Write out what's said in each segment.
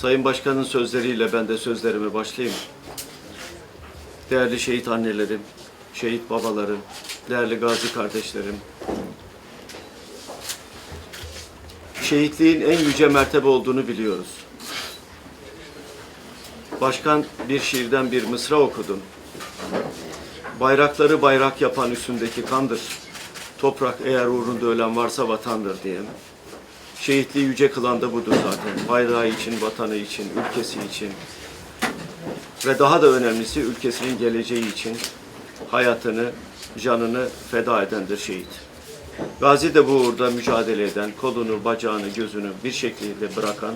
Sayın Başkan'ın sözleriyle ben de sözlerime başlayayım. Değerli şehit annelerim, şehit babalarım, değerli gazi kardeşlerim. Şehitliğin en yüce mertebe olduğunu biliyoruz. Başkan bir şiirden bir mısra okudum. Bayrakları bayrak yapan üstündeki kandır. Toprak eğer uğrunda ölen varsa vatandır diye. Şehitliği yüce kılan da budur zaten. Bayrağı için, vatanı için, ülkesi için ve daha da önemlisi ülkesinin geleceği için hayatını, canını feda edendir şehit. Gazi de bu uğurda mücadele eden, kolunu, bacağını, gözünü bir şekilde bırakan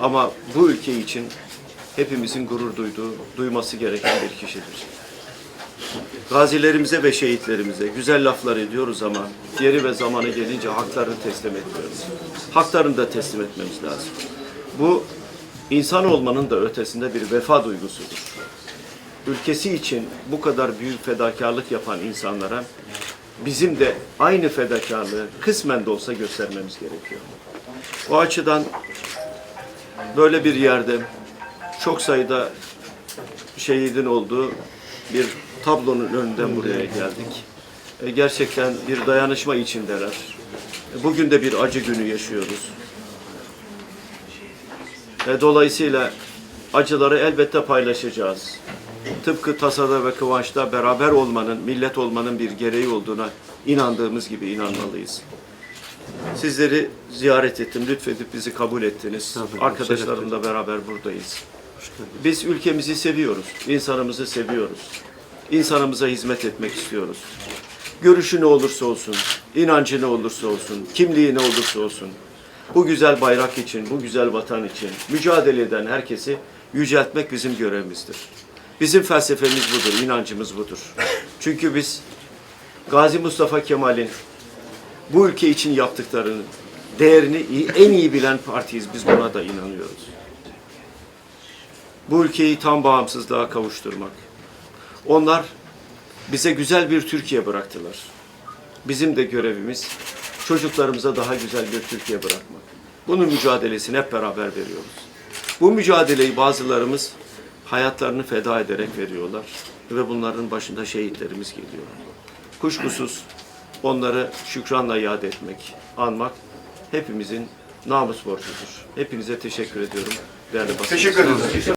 ama bu ülke için hepimizin gurur duyduğu, duyması gereken bir kişidir. Gazilerimize ve şehitlerimize güzel laflar ediyoruz ama yeri ve zamanı gelince haklarını teslim etmiyoruz. Haklarını da teslim etmemiz lazım. Bu insan olmanın da ötesinde bir vefa duygusudur. Ülkesi için bu kadar büyük fedakarlık yapan insanlara bizim de aynı fedakarlığı kısmen de olsa göstermemiz gerekiyor. O açıdan böyle bir yerde çok sayıda şehidin olduğu bir tablonun önünden buraya geldik. E, Gerçekten bir dayanışma içindeler. E, Bugün de bir acı günü yaşıyoruz. E, Dolayısıyla acıları elbette paylaşacağız. Tıpkı tasada ve kıvançta beraber olmanın, millet olmanın bir gereği olduğuna inandığımız gibi inanmalıyız. Sizleri ziyaret ettim, lütfedip bizi kabul ettiniz. Arkadaşlarımla beraber buradayız. Biz ülkemizi seviyoruz, insanımızı seviyoruz. İnsanımıza hizmet etmek istiyoruz. Görüşü ne olursa olsun, inancı ne olursa olsun, kimliği ne olursa olsun. Bu güzel bayrak için, bu güzel vatan için mücadele eden herkesi yüceltmek bizim görevimizdir. Bizim felsefemiz budur, inancımız budur. Çünkü biz Gazi Mustafa Kemal'in bu ülke için yaptıklarını, değerini en iyi bilen partiyiz. Biz buna da inanıyoruz. Bu ülkeyi tam bağımsızlığa kavuşturmak. Onlar bize güzel bir Türkiye bıraktılar. Bizim de görevimiz çocuklarımıza daha güzel bir Türkiye bırakmak. Bunun mücadelesini hep beraber veriyoruz. Bu mücadeleyi bazılarımız hayatlarını feda ederek veriyorlar ve bunların başında şehitlerimiz geliyor. Kuşkusuz onları şükranla yad etmek, anmak hepimizin namus borcudur. Hepinize teşekkür ediyorum değerli basın. Teşekkür ederiz.